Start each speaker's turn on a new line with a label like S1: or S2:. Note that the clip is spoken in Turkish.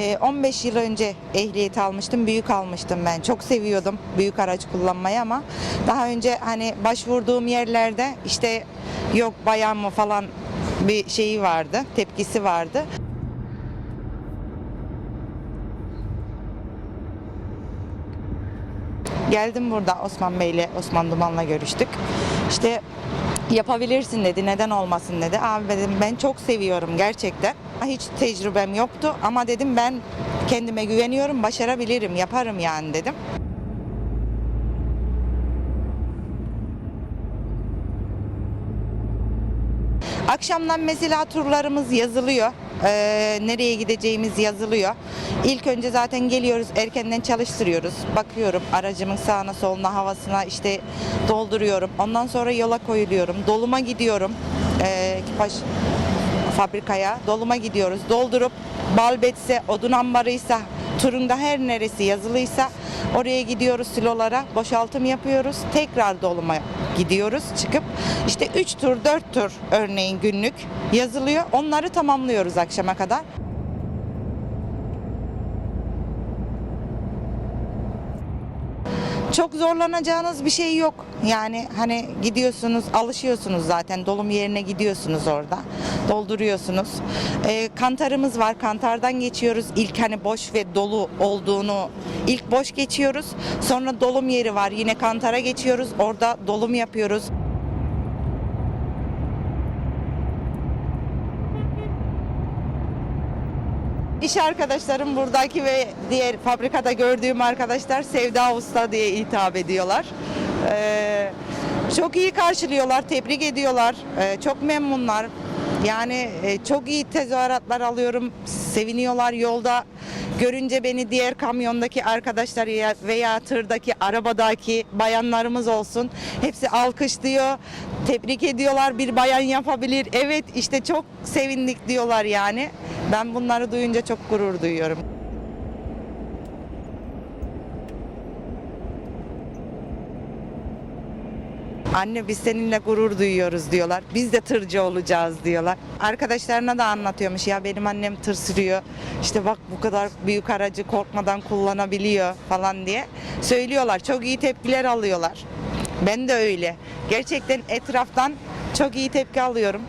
S1: Ee, 15 yıl önce ehliyet almıştım, büyük almıştım ben. Çok seviyordum büyük araç kullanmayı ama daha önce hani başvurduğum yerlerde işte yok bayan mı falan bir şeyi vardı, tepkisi vardı. Geldim burada Osman Bey'le, Osman Duman'la görüştük. İşte yapabilirsin dedi, neden olmasın dedi. Abi dedim ben çok seviyorum gerçekten. Hiç tecrübem yoktu ama dedim ben kendime güveniyorum, başarabilirim, yaparım yani dedim. Akşamdan mesela turlarımız yazılıyor. Ee, nereye gideceğimiz yazılıyor. İlk önce zaten geliyoruz erkenden çalıştırıyoruz. Bakıyorum aracımın sağına soluna havasına işte dolduruyorum. Ondan sonra yola koyuluyorum. Doluma gidiyorum. Ee, ekipaj fabrikaya doluma gidiyoruz. Doldurup balbetse, odun ambarıysa, turunda her neresi yazılıysa oraya gidiyoruz silolara, boşaltım yapıyoruz. Tekrar doluma gidiyoruz çıkıp işte 3 tur 4 tur örneğin günlük yazılıyor. Onları tamamlıyoruz akşama kadar. Çok zorlanacağınız bir şey yok. Yani hani gidiyorsunuz, alışıyorsunuz zaten. Dolum yerine gidiyorsunuz orada. Dolduruyorsunuz. Ee, kantarımız var. Kantardan geçiyoruz. İlk hani boş ve dolu olduğunu ilk boş geçiyoruz. Sonra dolum yeri var. Yine kantara geçiyoruz. Orada dolum yapıyoruz. İş arkadaşlarım buradaki ve diğer fabrikada gördüğüm arkadaşlar Sevda Usta diye hitap ediyorlar. Ee, çok iyi karşılıyorlar, tebrik ediyorlar. Ee, çok memnunlar. Yani e, çok iyi tezahüratlar alıyorum. Seviniyorlar yolda. Görünce beni diğer kamyondaki arkadaşlar ya- veya tırdaki, arabadaki bayanlarımız olsun. Hepsi alkışlıyor, tebrik ediyorlar. Bir bayan yapabilir. Evet işte çok sevindik diyorlar yani. Ben bunları duyunca çok gurur duyuyorum. Anne biz seninle gurur duyuyoruz diyorlar. Biz de tırcı olacağız diyorlar. Arkadaşlarına da anlatıyormuş ya benim annem tır sürüyor. İşte bak bu kadar büyük aracı korkmadan kullanabiliyor falan diye söylüyorlar. Çok iyi tepkiler alıyorlar. Ben de öyle. Gerçekten etraftan çok iyi tepki alıyorum.